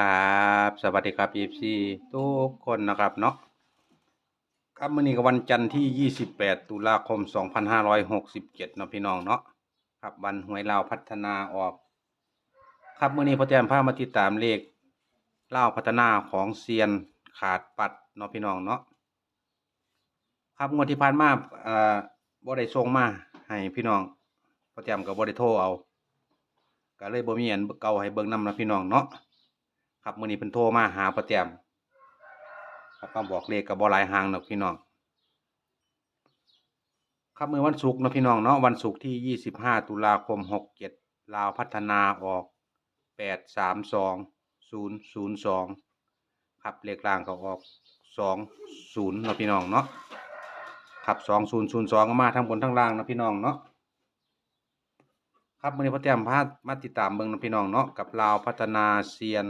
ครับ สวัสดีครับ FC ทุกคนนะครับเนาะครับมื้อนี้ก็วันจันทร์ที่ 28 ตุลาคม 2567เนาะพี่น้องเนาะครับวันหวยลาวพัฒนาออก ครับมื้อนี้พ่อแจมพามาติดตามเลขลาวพัฒนาของเซียนขาดปัดเนาะพี่น้องเนาะครับงวดที่ผ่านมาเอ่อบ่ได้ส่งมาให้พี่น้องพ่อแจมก็บ่ได้โทรเอาก็เลยบ่มีอันเก่าให้เบิ่งนำนะพี่น้องเนาะ ครับมื้อนี้เพิ่นโทรมาหาป้าแต้มครับมาบอกเลขก็บ่หลายหางดอกพี่น้อง ครับมือวันศุกร์เนาะพี่น้องเนาะวันศุกร์ที่25ตุลาคม67ลาวพัฒนาออก832002ครับเลขล่างก็ออก20เนาะพี่น้องเนาะครับ2002ก็มาทั้งบนทั้งล่างเนาะพี่น้องเนาะครับวันนี้พ่อแต้มพามาติดตามเบิ่งนะพี่น้องเนาะกับลาวพัฒนาเซียน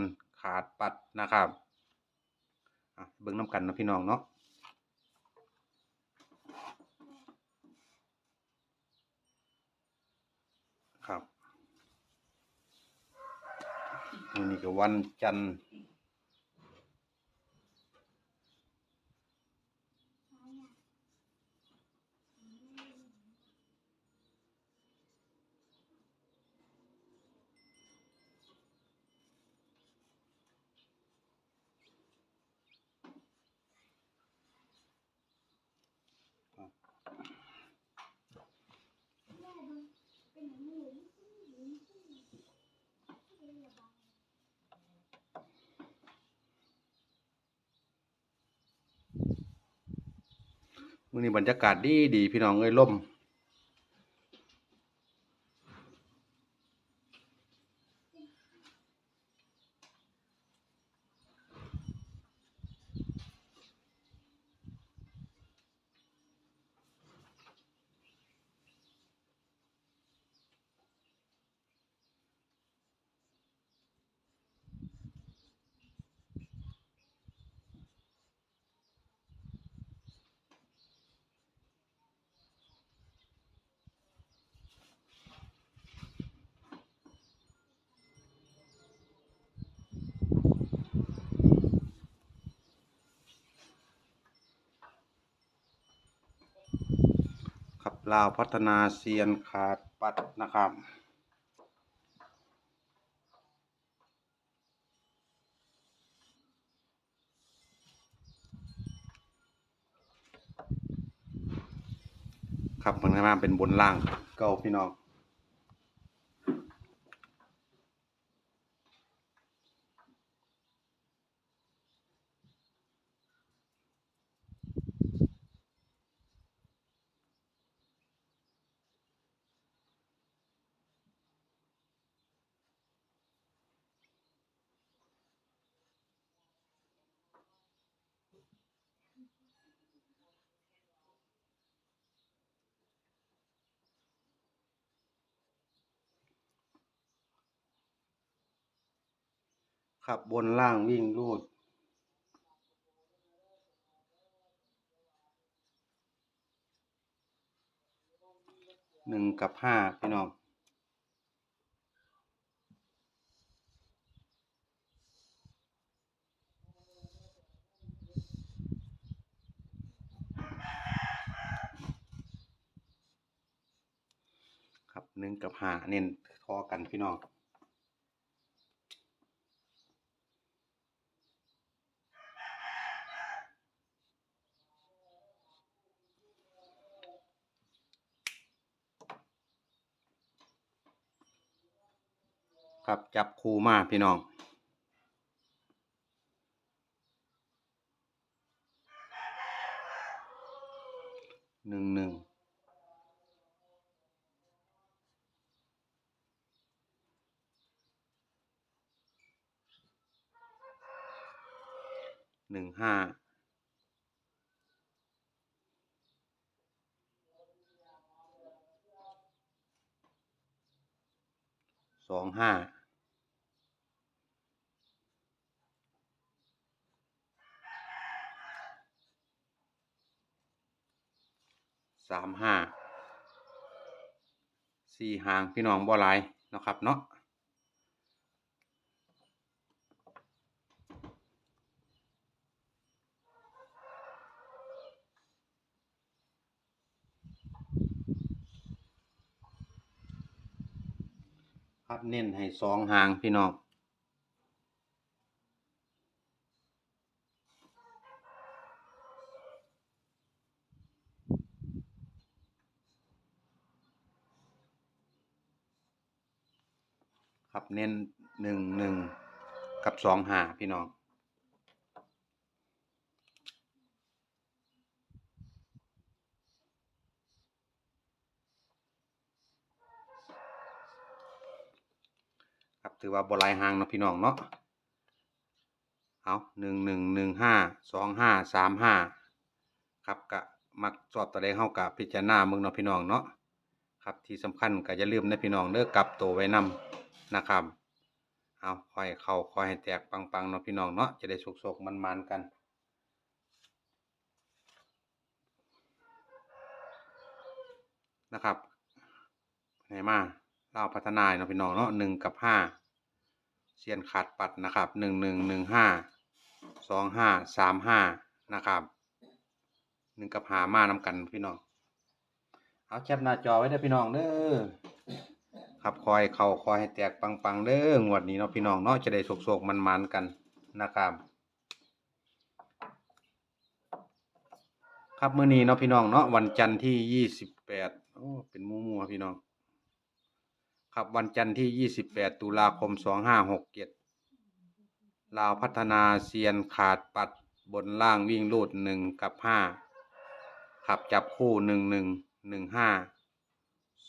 ขาดปัดนะครับเบิ้งน้ำกันนะพี่น้องเนาะครับวันนี้ก็วันจันทร์ มื่อนี้บรรยากาศดีดีพี่น้องเอ้ยล่ม ลาวพัฒนาเซียนขาดปัดนะครับ ครับมันมาเป็นบนล่างเก้าพี่น้อง ครับบนล่างวิ่งรูด หนึ่งกับห้าพี่น้องครับหนึ่งกับห้าเน้นทอกันพี่น้อง ครับจับคูมาพี่น้องหนึ่งหนึ่งหนึ่งห้าสองห้า สามห้าสี่หางพี่น้องบ่ไลายนะครับเนาะครับเน้นให้สองหางพี่น้อง ครับเน้นหนึ่งหนึ่งกับสองหาพี่น้องครับถือว่าบลายหางเนาะพี่น้องเนาะเอาหนึ่งหนึ่งหนึ่งห้าสองห้าสามห้าครับกะมักสอบตัวใดเฮากะพิจารณาเมืองเนาะพี่น้องเนาะ ครับที่สำคัญก็อย่าลืมนะพี่น้องเด้อกลับตัวไว้นำนะครับเอาคอยเข้าคอยให้แตกปังๆเนาะพี่น้องเนาะจะได้สุกๆมันๆกันนะครับไหนมาเราพัฒนาเนาะพี่น้องเนาะหนึ่งกับห้าเซียนขาดปัดนะครับหนึ่งหนึ่งหนึ่งห้าสองห้าสามห้านะครับหนึ่งกับหามานำกันพี่น้อง เอาแคปหน้าจอไว้เด้อพี่น้องเด้อครับคอยเข่าคอยให้แตกปังๆเด้องวดนี้เนาะพี่น้องเนาะจะได้โศกๆมันๆกันนะครับครับมื้อนี้เนาะพี่น้องเนาะวันจันทร์ที่ยี่สิบแปดโอ้เป็นมูมัวๆพี่น้อง ครับวันจันทร์ที่ยี่สิบแปดตุลาคมสองห้าหกเจ็ดลาวพัฒนาเซียนขาดปัดบนล่างวิ่งลูดหนึ่งกับห้าขับจับคู่หนึ่งหนึ่ง หนึ่งห้า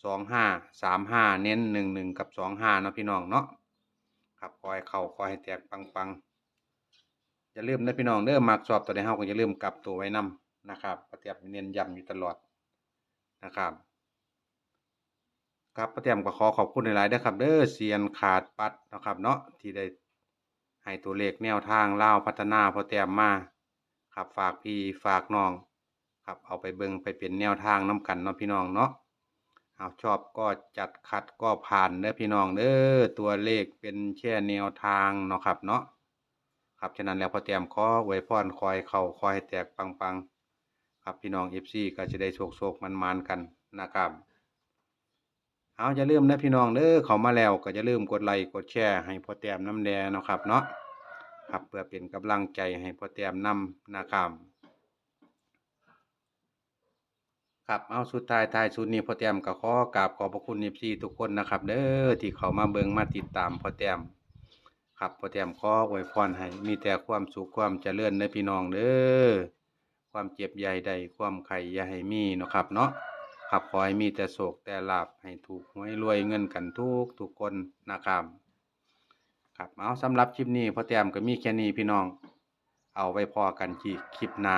สองห้าสามห้าเน้นหนึ่งหนึ่งกับสองห้านะพี่น้องเนาะครับคอยเข่าคอยให้แตกปังๆอย่าลืมนะพี่น้องเด้อมักสอบตัวใดเฮาก็อย่าลืมกลับตัวไว้นํนะครับประเตียบเน้นย้ำอยู่ตลอดนะครับ ครับประเตียมก็ขอขอบคุณหลายๆด้อครับเด้อเซียนขาดปัดนะครับเนาะที่ได้ให้ตัวเลขแนวทางเล่าพัฒนาพอเตียมมาครับฝากพี่ฝากน้อง ครับเอาไปเบิ่งไปเป็นแนวทางน้กันเนาะพี่น้องเนาะเอาชอบก็จัดขัดก็ผ่านเด้อพี่น้องเด้อตัวเลขเป็นแค่แนวทางเนาะครับเนาะครับฉะนั้นแล้วพอเตรียมขอไว้พรคอยเข้าคอยแตกปังๆครับพี่น้องเอฟซีก็จะได้โชคโชคมันมันๆกันนะครับเอาอย่าลืมนะพี่น้องเด้อเข้ามาแล้วก็อย่าลืมกดไลค์กดแชร์ให้พอเตรียมน้ำแดงเนาะครับเนาะครับเพื่อเป็นกำลังใจให้พอเตรียมนำนะครับ ครับเอาสุดท้ายท้ายสุดนี้พ่อเตรียมก็ขอกราบขอบพระคุณเอฟซีทุกคนนะครับ เด้อที่เขามาเบิ่งมาติดตามพ่อเตรียมครับพ่อแต้มขออวยพรให้มีแต่ความสุขความเจริญในพี่น้องเด้อความเจ็บใหญ่ใดความไข่อย่าให้มีเนาะครับเนาะครับขอให้มีแต่โศกแต่ลาบให้ถูกหวยรวยเงินกันทุกทุกคนนะครับครับเอาสำหรับคลิปนี้พ่อแต้มก็มีแค่นี้พี่น้อง เอาไว้พอกันที่คลิปหน้า